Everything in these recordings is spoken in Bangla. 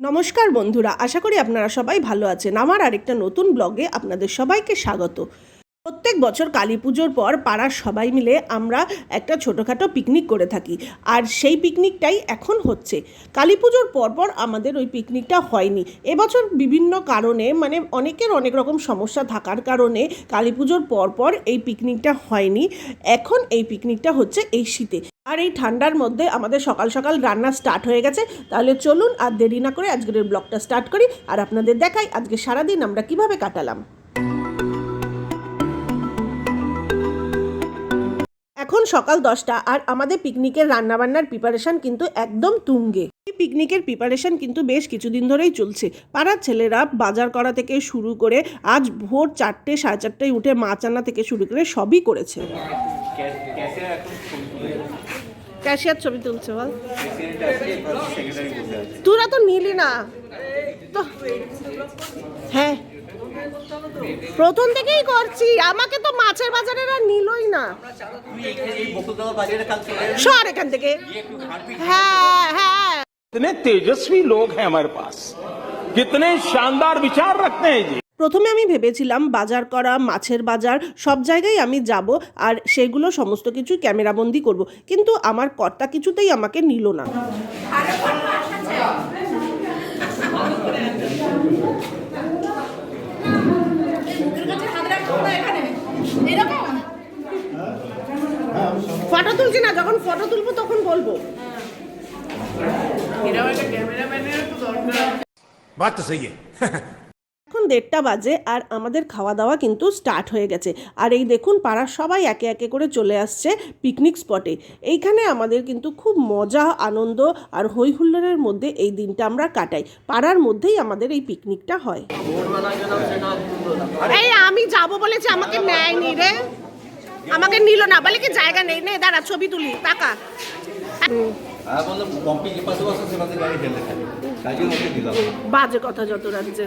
নমস্কার বন্ধুরা, আশা করি আপনারা সবাই ভালো আছেন। আমার আরেকটা নতুন ব্লগে আপনাদের সবাইকে স্বাগত। প্রত্যেক বছর কালী পুজোর পর পাড়ার সবাই মিলে আমরা একটা ছোটোখাটো পিকনিক করে থাকি। আর সেই পিকনিকটাই এখন হচ্ছে। কালী পুজোর পরপর আমাদের ওই পিকনিকটা হয়নি। এবছর বিভিন্ন কারণে মানে অনেকের অনেক রকম সমস্যা থাকার কারণে কালী পুজোর পরপর এই পিকনিকটা হয়নি। এখন এই পিকনিকটা হচ্ছে এই শীতে। আর এই ঠান্ডার মধ্যে আমাদের সকাল সকাল রান্না স্টার্ট হয়ে গেছে, তাহলে চলুন আর দেরি না করে আজকের ব্লগটা স্টার্ট করি আর আপনাদের দেখাই আজকে সারাদিন আমরা কীভাবে কাটালাম। এখন সকাল দশটা আর আমাদের পিকনিকের রান্নাবান্নার প্রিপারেশান কিন্তু একদম তুঙ্গে। পিকনিকের প্রিপারেশন কিন্তু বেশ কিছুদিন ধরেই চলছে। পাড়ার ছেলেরা বাজার করা থেকে শুরু করে আজ ভোর চারটে সাড়ে চারটায় উঠে মাছ আনা থেকে শুরু করে সবই করেছে। ক্যাশিয়ার ছবি তুলছে বল। তোরা তো নিলি না। তো হ্যাঁ। প্রথম থেকেই করছি। আমাকে তো মাছের বাজারে আর নিলই না। সর এখান থেকে। হ্যাঁ হ্যাঁ। कितने तेजस्वी लोग हैं हमारे पास कितने शानदार विचार रखते हैं जी প্রথমে আমি ভেবেছিলাম বাজার করা মাছের বাজার সব জায়গায় আমি যাব আর সেগুলো সমস্ত কিছু ক্যামেরাবন্দি করব কিন্তু আমার কর্তা কিছুতেই আমাকে নিল না ফটো তুলছি না যখন ফটো তুলবো তখন বলবো बात तो सही है এখন দেড়টা বাজে আর আমাদের খাওয়া দাওয়া কিন্তু স্টার্ট হয়ে গেছে আর এই দেখুন পাড়ার সবাই একে একে করে চলে আসছে পিকনিক স্পটে এইখানে আমাদের কিন্তু খুব মজা আনন্দ আর হই হুল্লোড়ের মধ্যে এই দিনটা আমরা কাটাই পাড়ার মধ্যেই আমাদের এই পিকনিকটা হয় এই আমি যাব বলেছি আমাকে নেয়নি রে আমাকে নিল না বলে কি জায়গা নেই নে দাঁড়া ছবি তুলি টাকা বাজে কথা যত রাজ্যে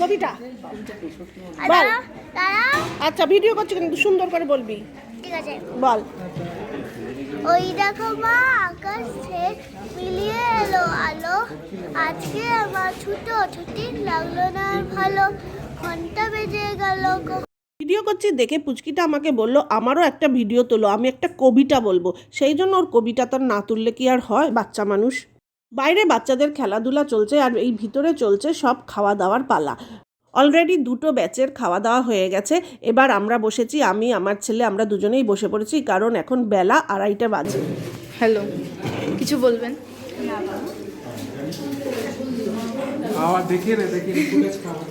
কবিতা। বল। দাঁড়া দাঁড়া আচ্ছা ভিডিও করছি কিন্তু সুন্দর করে বলবি। ঠিক আছে। বল। ওই দেখো মা আকাশ মিলিয়ে এলো আলো। আজকে আমার ছুটো ছুটি লাগল না আর ভালো। ঘণ্টা বেজে গেল করছি দেখে পুচকিটা আমাকে বলল আমারও একটা ভিডিও তোলো আমি একটা কবিতা বলব। সেই জন্য ওর কবিতা তার না তুললে কি আর হয় বাচ্চা মানুষ? বাইরে বাচ্চাদের খেলাধুলা চলছে আর এই ভিতরে চলছে সব খাওয়া দাওয়ার পালা। অলরেডি দুটো ব্যাচের খাওয়া দাওয়া হয়ে গেছে এবার আমরা বসেছি আমি আমার ছেলে আমরা দুজনেই বসে পড়েছি কারণ এখন বেলা আড়াইটা বাজে। হ্যালো কিছু বলবেন? দেখে রে দেখে ফুটেজ খাওয়া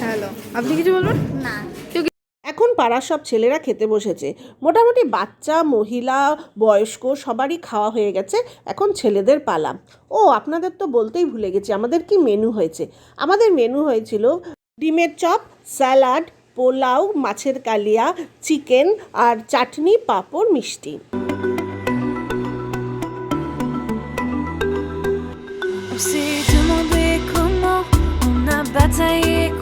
হ্যালো আপনি কিছু বলবেন? না। এখন পাড়ার সব ছেলেরা খেতে বসেছে। মোটামুটি বাচ্চা মহিলা বয়স্ক সবারই খাওয়া হয়ে গেছে। এখন ছেলেদের পালা। ও আপনাদের তো বলতেই ভুলে গেছি আমাদের কি মেনু হয়েছে? আমাদের মেনু হয়েছিল ডিমের চপ স্যালাড পোলাও মাছের কালিয়া চিকেন আর চাটনি পাঁপড় মিষ্টি। Comment on a bataillé, de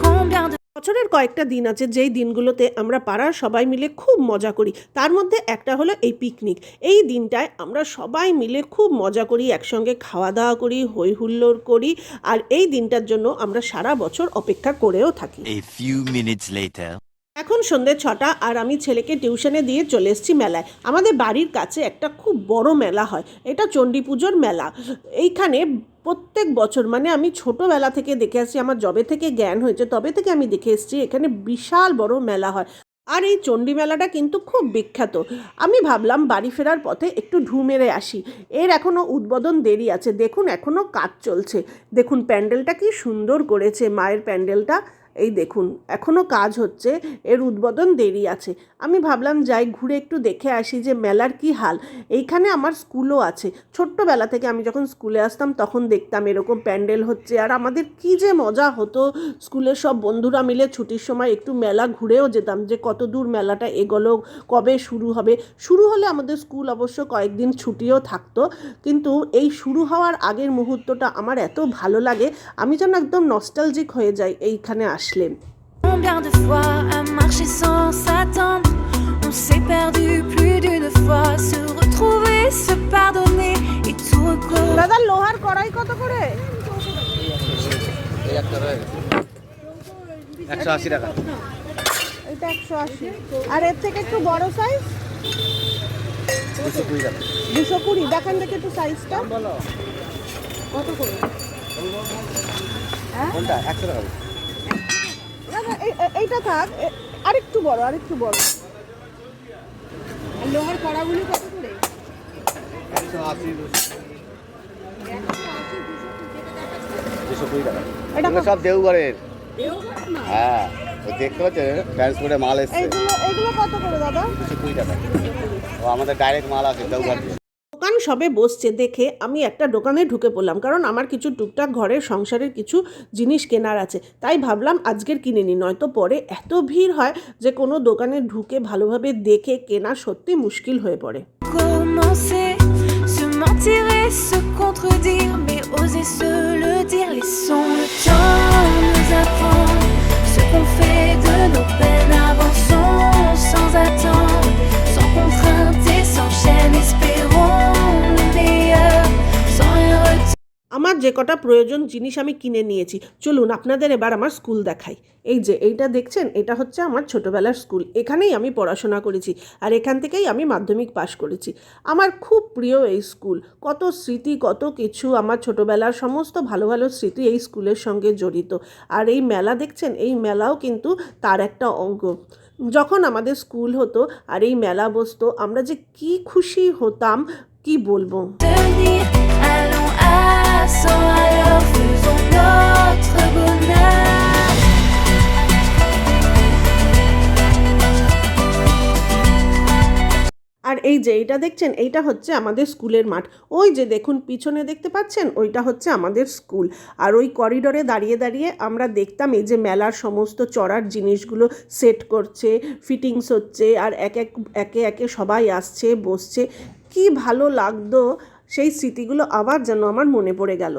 বছরের কয়েকটা দিন আছে যেই দিনগুলোতে আমরা পাড়ার সবাই মিলে খুব মজা করি। তার মধ্যে একটা হলো এই পিকনিক। এই দিনটায় আমরা সবাই মিলে খুব মজা করি একসঙ্গে খাওয়া দাওয়া করি হই হুল্লোড় করি আর এই দিনটার জন্য আমরা সারা বছর অপেক্ষা করেও থাকি। A few minutes later. এখন সন্ধ্যে ছটা আর আমি ছেলেকে টিউশনে দিয়ে চলে এসেছি মেলায়। আমাদের বাড়ির কাছে একটা খুব বড় মেলা হয়। এটা চণ্ডী পুজোর মেলা। এইখানে প্রত্যেক বছর মানে আমি ছোটোবেলা থেকে দেখে আসছি, আমার জবে থেকে জ্ঞান হয়েছে, তবে থেকে আমি দেখে এসেছি, এখানে বিশাল বড় মেলা হয়। আর এই চণ্ডী মেলাটা কিন্তু খুব বিখ্যাত। আমি ভাবলাম বাড়ি ফেরার পথে একটু ঢু মেরে আসি। এর এখনও উদ্বোধন দেরি আছে। দেখুন এখনও কাজ চলছে। দেখুন, প্যান্ডেলটা কি সুন্দর করেছে। মায়ের প্যান্ডেলটা এই দেখুন এখনও কাজ হচ্ছে, এর উদ্বোধন দেরি আছে। আমি ভাবলাম যাই, ঘুরে একটু দেখে আসি যে মেলার কি হাল। এইখানে আমার স্কুলও আছে। ছোট্টবেলা থেকে আমি যখন স্কুলে আসতাম, তখন দেখতাম এরকম প্যান্ডেল হচ্ছে। আর আমাদের কি যে মজা হতো, স্কুলের সব বন্ধুরা মিলে ছুটির সময় একটু মেলা ঘুরেও যেতাম যে কত দূর মেলাটা এগোলো, কবে শুরু হবে। শুরু হলে আমাদের স্কুল অবশ্য কয়েকদিন ছুটিও থাকতো, কিন্তু এই শুরু হওয়ার আগের মুহূর্তটা আমার এত ভালো লাগে, আমি যেন একদম নস্টালজিক হয়ে যাই এইখানে আসলে combien de fois à marcher sans s'attendre. On s'est perdu plus d'une fois, se retrouver, se pardonner recours. দাদা লোহার কড়াই কত করে? এই একটা রয়ে গেছে। একশো আশি টাকা। এটা একশো আশি। আর এর থেকে একটু বড় সাইজ দুশো কুড়ি টাকা। দুশো কুড়ি। দেখান দেখে একটু সাইজটা কত করে? কোনটা? একশো টাকা। দাদা এইটা থাক। আরেকটু বড় আরেকটু বড়। আর লোহার কড়াগুলি কত করে? সব দেওঘরের। হ্যাঁ দেখতে ট্রান্সপোর্টে মাল এসছে। এইগুলো এইগুলো কত করে দাদা? কুড়ি টাকা। ও আমাদের ডাইরেক্ট মাল আছে দেওঘর দিয়ে দোকান সবে বসছে, দেখে আমি একটা দোকানে ঢুকে পড়লাম। কারণ আমার কিছু টুকটাক ঘরের সংসারের কিছু জিনিস কেনার আছে। তাই ভাবলাম আজকের কিনে নিই, নয়তো পরে এত ভিড় হয় যে কোনো দোকানে ঢুকে ভালোভাবে দেখে কেনা সত্যি মুশকিল হয়ে পড়ে। আমার যে কটা প্রয়োজন জিনিস আমি কিনে নিয়েছি। চলুন আপনাদের এবার আমার স্কুল দেখাই। এই যে, এইটা দেখছেন? এটা হচ্ছে আমার ছোটোবেলার স্কুল। এখানেই আমি পড়াশোনা করেছি আর এখান থেকেই আমি মাধ্যমিক পাশ করেছি। আমার খুব প্রিয় এই স্কুল। কত স্মৃতি, কত কিছু আমার ছোটোবেলার সমস্ত ভালো ভালো স্মৃতি এই স্কুলের সঙ্গে জড়িত। আর এই মেলা দেখছেন? এই মেলাও কিন্তু তার একটা অঙ্গ। যখন আমাদের স্কুল হতো আর এই মেলা বসতো, আমরা যে কি খুশি হতাম, কি বলব? আর এই যে এইটা দেখছেন, এইটা হচ্ছে আমাদের স্কুলের মাঠ। ওই যে দেখুন, পিছনে দেখতে পাচ্ছেন, ওইটা হচ্ছে আমাদের স্কুল। আর ওই করিডোরে দাঁড়িয়ে দাঁড়িয়ে আমরা দেখতাম এই যে মেলার সমস্ত চড়ার জিনিসগুলো সেট করছে ফিটিংস হচ্ছে, আর এক এক, একে একে সবাই আসছে, বসছে। কি ভালো লাগতো সেই স্মৃতিগুলো আবার যেন আমার মনে পড়ে গেল।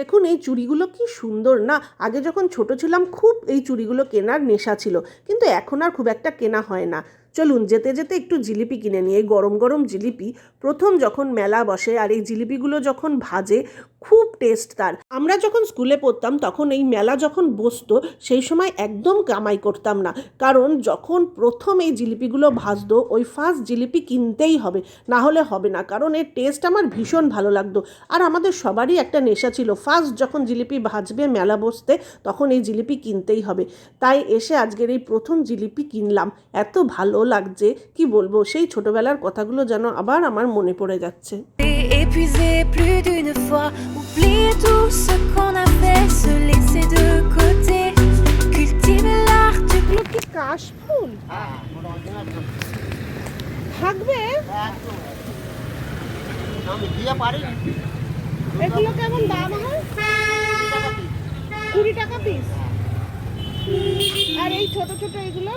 দেখুন, এই চুড়িগুলো কি সুন্দর না? আগে যখন ছোট ছিলাম, খুব এই চুড়িগুলো কেনার নেশা ছিল। কিন্তু এখন আর খুব একটা কেনা হয় না। চলুন যেতে যেতে একটু জিলিপি কিনে এই গরম গরম জিলিপি প্রথম যখন মেলা বসে আর এই জিলিপিগুলো যখন ভাজে, খুব টেস্ট তার। আমরা যখন স্কুলে পড়তাম তখন এই মেলা যখন বসতো, সেই সময় একদম কামাই করতাম না। কারণ যখন প্রথম এই জিলিপিগুলো ভাজতো, ওই ফার্স্ট জিলিপি কিনতেই হবে, না হলে হবে না। কারণ এর টেস্ট আমার ভীষণ ভালো লাগতো। আর আমাদের সবারই একটা নেশা ছিল ফার্স্ট যখন জিলিপি ভাজবে মেলা বসতে, তখন এই জিলিপি কিনতেই হবে। তাই এসে আজকের এই প্রথম জিলিপি কিনলাম। এত ভালো লাগছে কি বলব? সেই ছোটবেলার কথাগুলো যেন আবার আমার মনে পড়ে যাচ্ছে। কাশফুল থাকবে? এগুলো কেমন দাম হয়? কুড়ি টাকা পিস আর এই ছোট ছোট এগুলো?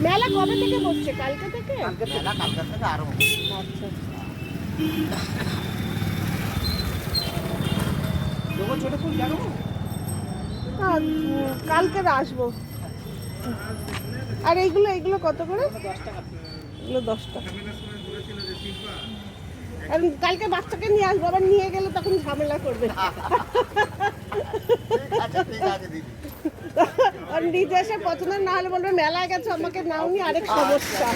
মেলা কবে থেকে বসছে কালকে থেকে? কালকে মেলা আচ্ছা। আহ, উম, কালকে আসব। আর এইগুলো এইগুলো কত করে? এগুলো দশ টাকা। আর কালকে বাচ্চাকে নিয়ে আসব আবার নিয়ে গেলে তখন ঝামেলা করবে। আর নিজে এসে না হলে বলবে, মেলায় গেছে, আমাকে নাওনি আরেক সমস্যা।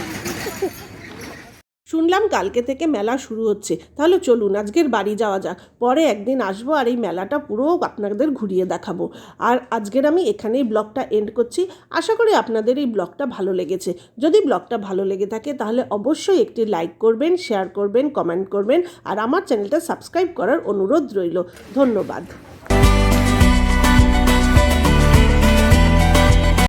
শুনলাম কালকে থেকে মেলা শুরু হচ্ছে। তাহলে চলুন, আজকের বাড়ি যাওয়া যাক। পরে একদিন আসব আর এই মেলাটা পুরো আপনাদের ঘুরিয়ে দেখাবো। আর আজকের আমি এখানেই ব্লগটা এন্ড করছি। আশা করি আপনাদের এই ব্লগটা ভালো লেগেছে। যদি ব্লগটা ভালো লেগে থাকে, তাহলে অবশ্যই একটি লাইক করবেন শেয়ার করবেন কমেন্ট করবেন। আর আমার চ্যানেলটা সাবস্ক্রাইব করার অনুরোধ রইল। ধন্যবাদ।